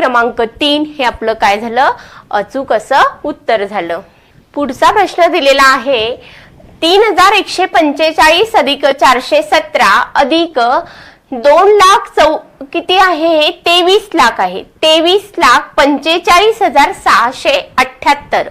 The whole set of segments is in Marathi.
क्रमांक तीन हे आपलं काय झालं? अचूक असं उत्तर झालं. पुढचा प्रश्न दिलेला आहे तीन हजार एकशे पंचेचाळीस अधिक चारशे सतरा अधिक दोन लाख चौ किती आहे? हे तेवीस लाख आहे. तेवीस लाख पंचेचाळीस हजार सहाशे अठ्याहत्तर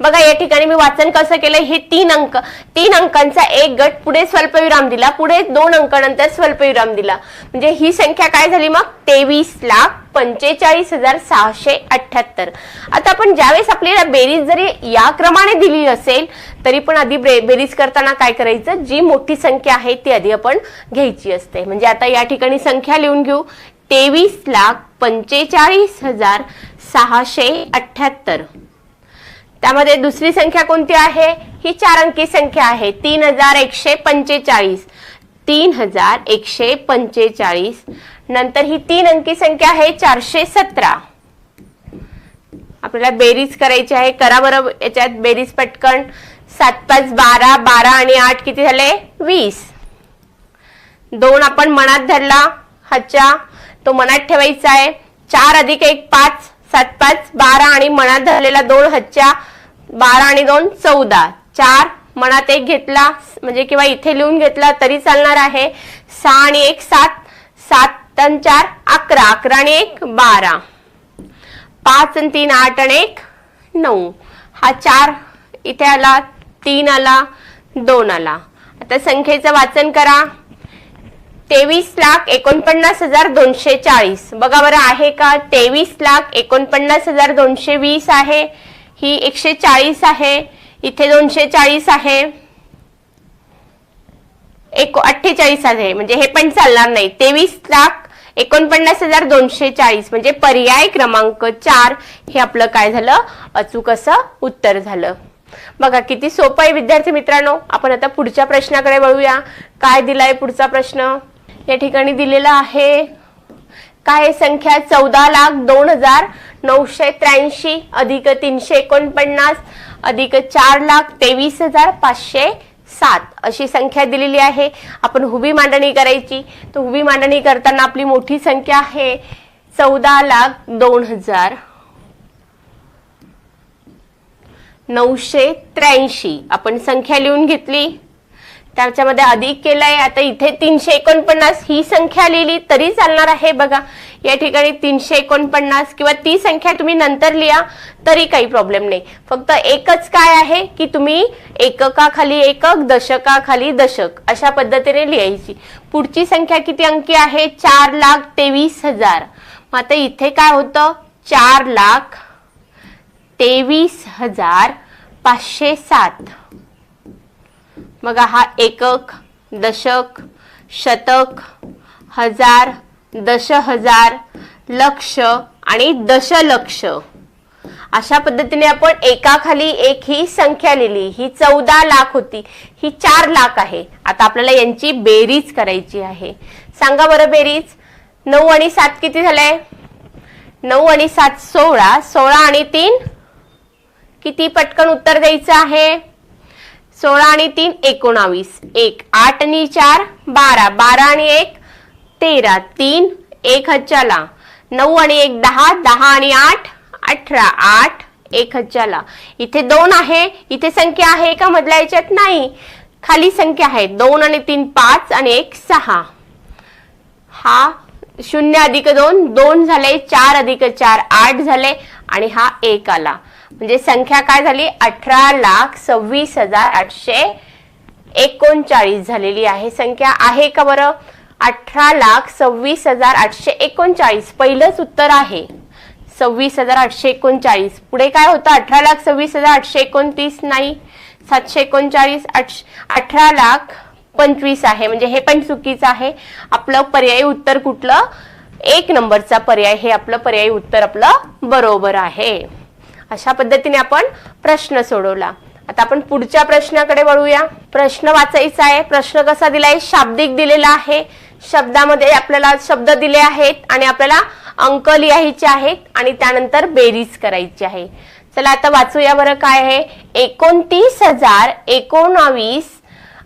बघा या ठिकाणी मी वाचन कसं केलं हे तीन अंक. तीन अंकांचा एक गट पुढे स्वल्पविराम दिला पुढे दोन अंकानंतर स्वल्पविराम दिला. म्हणजे ही संख्या काय झाली मग? तेवीस लाख पंचेचाळीस हजार सहाशे अठ्याहत्तर आता आपण ज्यावेळेस आपल्याला बेरीज जरी या क्रमाने दिली असेल तरी पण आधी बेरीज करताना काय करायचं? जी मोठी संख्या आहे ती आधी आपण घ्यायची असते. म्हणजे आता या ठिकाणी संख्या लिहून घेऊ. तेवीस लाख पंचेचाळीस हजार सहाशे अठ्याहत्तर त्यामध्ये दुसरी संख्या कोणती आहे? ही चार अंकी संख्या आहे. तीन हजार एकशे पंचेचाळीस. तीन हजार एकशे पंचेचाळीस. नंतर ही तीन अंकी संख्या आहे चारशे सतरा. आपल्याला बेरीज करायची आहे. करा बरं याच्यात बेरीज पटकन. सात पाच बारा बारा आणि आठ किती झाले? वीस. दोन आपण मनात धरला. हाच्या. तो मनात ठेवायचा आहे. चार अधिक एक पाच. सात पाच बारा आणि मनात धरलेला दोन हच्च्या बारा आणि दोन चौदा. चार मनात एक घेतला म्हणजे किंवा इथे लिहून घेतला तरी चालणार आहे. सहा आणि एक सात. सात आणि चार अकरा. अकरा आणि एक बारा. पाच आणि तीन आठ आणि एक नऊ. हा चार इथे आला तीन आला दोन आला. आता संख्येचं वाचन करा. तेवीस लाख एकोणपन्नास हजार दोनशे चाळीस. बघा बरं आहे का? तेवीस लाख एकोणपन्नास हजार दोनशे वीस आहे. ही एकशे चाळीस आहे. इथे दोनशे चाळीस आहे. एक अठ्ठेचाळीस आहे. म्हणजे हे पण चालणार नाही. तेवीस लाख एकोणपन्नास हजार दोनशे चाळीस. म्हणजे पर्याय क्रमांक चार. हे आपलं काय झालं? अचूक असं उत्तर झालं. बघा किती सोपं आहे विद्यार्थी मित्रांनो. आपण आता पुढच्या प्रश्नाकडे वळूया. काय दिलाय पुढचा प्रश्न? या ठिकाणी दिलेलं आहे. काय संख्या? चौदा लाख दोन हजार नऊशे त्र्याऐंशी अधिक तीनशे एकोणपन्नास अधिक चार लाख तेवीस हजार पाचशे सात अशी संख्या दिलेली आहे. आपण हुबी मांडणी करायची. तर हुबी मांडणी करताना आपली मोठी संख्या आहे चौदा लाख दोन हजार नऊशे त्र्याऐंशी. आपण संख्या लिहून घेतली. त्याच्यामध्ये अधिक केलाय. आता इथे तीनशे एकोणपन्नास ही संख्या लिहिली तरी चालणार आहे बघा. या ठिकाणी तीनशे एकोणपन्नास किंवा ती संख्या तुम्ही नंतर लिहा तरी काही प्रॉब्लेम नाही. फक्त एकच काय आहे की तुम्ही एककाखाली एकक दशकाखाली दशक अशा पद्धतीने लिहायची. पुढची संख्या किती अंकी आहे? चार लाख तेवीस हजार. मग आता इथे काय होतं? चार लाख तेवीस हजार पाचशे सात. बघा हा एकक दशक शतक हजार दश हजार लक्ष आणि दशलक्ष. अशा पद्धतीने आपण एकाखाली एक ही संख्या लिहिली. ही चौदा लाख होती. ही चार लाख आहे. आता आपल्याला यांची बेरीज करायची आहे. सांगा बरं बेरीज. नऊ आणि सात किती झालंय? नऊ आणि सात सोळा. सोळा आणि तीन? किती पटकन उत्तर द्यायचं आहे? सोळा आणि तीन एकोणावीस. एक आठ आणि चार बारा. बारा आणि एक तेरा. तीन एक हच्चाला नऊ आणि एक दहा. दहा आणि आठ अठरा. आठ एक हच्चाला इथे दोन आहे. इथे संख्या आहे का मधल्या याच्यात नाही. खाली संख्या आहे. दोन आणि तीन पाच आणि एक सहा. हा शून्य अधिक दोन दोन झाले चार अधिक चार आठ झाले आणि हा एक आला. म्हणजे संख्या काय झाली? अठरा लाख सव्वीस हजार आठशे एकोणचाळीस झालेली आहे. संख्या आहे का बरं? अठरा लाख सव्वीस हजार आठशे एकोणचाळीस. पहिलंच उत्तर आहे. सव्वीस हजार आठशे एकोणचाळीस. पुढे काय होतं? अठरा लाख सव्वीस हजार आठशे एकोणतीस नाही. सातशे एकोणचाळीस आठशे अठरा लाख पंचवीस आहे. म्हणजे हे पण चुकीचं आहे. आपलं पर्यायी उत्तर कुठलं? एक नंबरचा पर्याय. हे आपलं पर्यायी उत्तर आपलं बरोबर आहे. अशा पद्धतीने आपण प्रश्न सोडवला. आता आपण पुढच्या प्रश्नाकडे वळूया. प्रश्न वाचायचा आहे. प्रश्न कसा दिलाय? शाब्दिक दिलेला आहे. शब्दामध्ये आपल्याला शब्द दिले आहेत आणि आपल्याला अंक लिहायचे आहेत आणि त्यानंतर बेरीज करायची आहे. चला आता वाचूया बरं काय आहे. एकोणतीस हजार एकोणावीस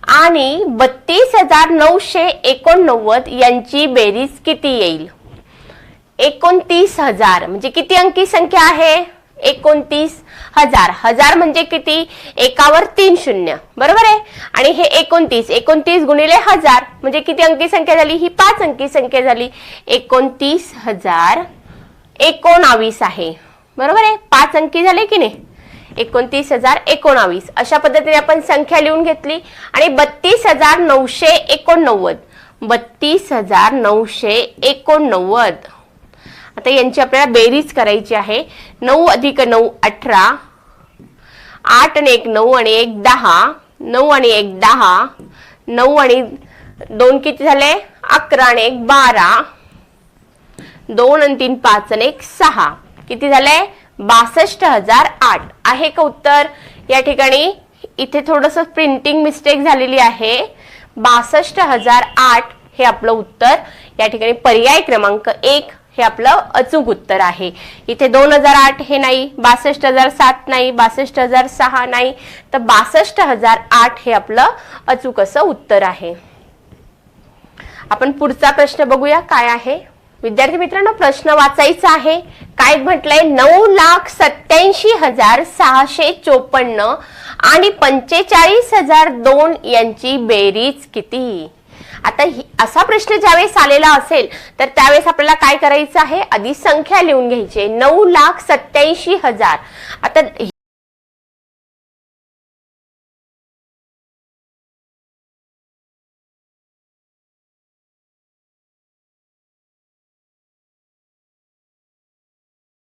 आणि बत्तीस हजार नऊशे एकोणनव्वद यांची बेरीज किती येईल? एकोणतीस हजार. म्हणजे किती अंकी संख्या आहे? एकोणतीस हजार. हजार म्हणजे किती? एकावर तीन शून्य. बरोबर आहे? आणि हे एकोणतीस. एकोणतीस गुणिले हजार. म्हणजे किती अंकी संख्या झाली? ही पाच अंकी संख्या झाली. एकोणतीस हजार एकोणावीस आहे. बरोबर आहे? पाच अंकी झाले की नाही? एकोणतीस हजार एकोणावीस. अशा पद्धतीने आपण संख्या लिहून घेतली आणि बत्तीस हजार नऊशे एकोणनव्वद. बत्तीस हजार नऊशे एकोणनव्वद. आता यांची आपल्याला बेरीज करायची आहे. नऊ अधिक नऊ अठरा. आठ आणि एक नऊ आणि एक दहा. नऊ आणि एक दहा. नऊ आणि दोन किती झाले? अकरा आणि एक बारा. दोन आणि तीन पाच आणि एक सहा. किती झाले? बासष्ट हजार आठ. आहे का उत्तर? या ठिकाणी इथे थोडस प्रिंटिंग मिस्टेक झालेली आहे. बासष्ट हजार आठ हे आपलं उत्तर. या ठिकाणी पर्याय क्रमांक एक हे आपलं अचूक उत्तर आहे. इथे दोन हजार आठ हे नाही बासष्ट हजार सात नाही बासष्ट हजार सहा नाही. तर बासष्ट हजार आठ हे आपलं अचूक असं उत्तर आहे. आपण पुढचा प्रश्न बघूया काय आहे? विद्यार्थी मित्रांनो प्रश्न वाचायचा आहे. काय म्हटलंय? नऊ लाख सत्याऐंशी हजार सहाशे चोपन्न आणि पंचेचाळीस हजार दोन यांची बेरीज किती? आता ही असा प्रश्न ज्यावेळेस आलेला असेल तर त्यावेळेस आपल्याला काय करायचं आहे? आधी संख्या लिहून घ्यायची आहे. नऊ लाख सत्याऐंशी हजार. आता